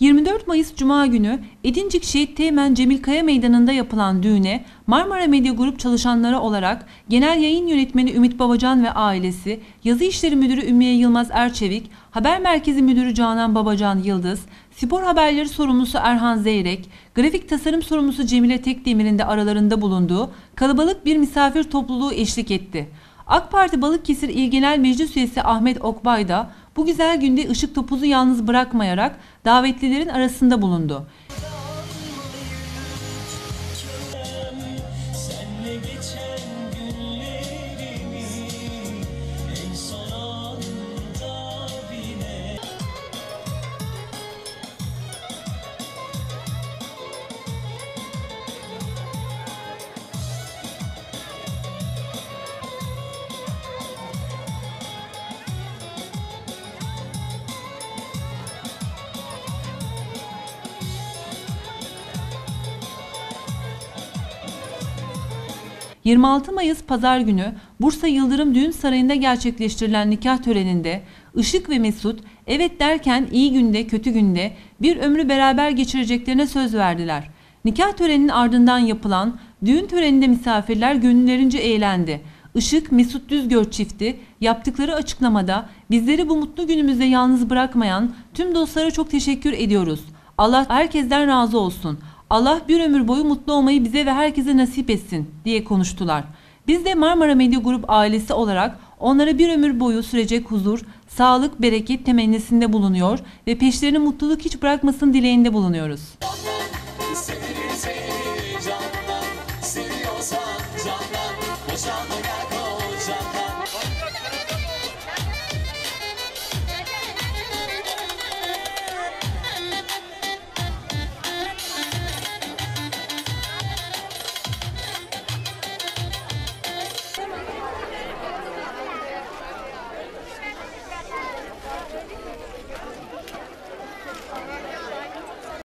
24 Mayıs Cuma günü Edincik Şehit Teğmen Cemil Kaya Meydanı'nda yapılan düğüne Marmara Medya Grup çalışanları olarak Genel Yayın Yönetmeni Ümit Babacan ve ailesi, Yazı İşleri Müdürü Ümmüye Yılmaz Erçevik, Haber Merkezi Müdürü Canan Babacan Yıldız, Spor Haberleri Sorumlusu Erhan Zeyrek, Grafik Tasarım Sorumlusu Cemile Tekdemir'in de aralarında bulunduğu kalabalık bir misafir topluluğu eşlik etti. AK Parti Balıkesir İl Genel Meclis Üyesi Ahmet Okbay da bu güzel günde ışık topuzu yalnız bırakmayarak davetlilerin arasında bulundu. 26 Mayıs Pazar günü Bursa Yıldırım Düğün Sarayı'nda gerçekleştirilen nikah töreninde Işık ve Mesut evet derken iyi günde kötü günde bir ömrü beraber geçireceklerine söz verdiler. Nikah töreninin ardından yapılan düğün töreninde misafirler gönüllerince eğlendi. Işık Mesut Düzgör çifti yaptıkları açıklamada bizleri bu mutlu günümüzde yalnız bırakmayan tüm dostlara çok teşekkür ediyoruz. Allah herkesten razı olsun. Allah bir ömür boyu mutlu olmayı bize ve herkese nasip etsin diye konuştular. Biz de Marmara Medya Grup ailesi olarak onlara bir ömür boyu sürecek huzur, sağlık, bereket temennisinde bulunuyor ve peşlerini mutluluk hiç bırakmasın dileğinde bulunuyoruz. Seni, seni candan, seviyorsan candan, boşanma.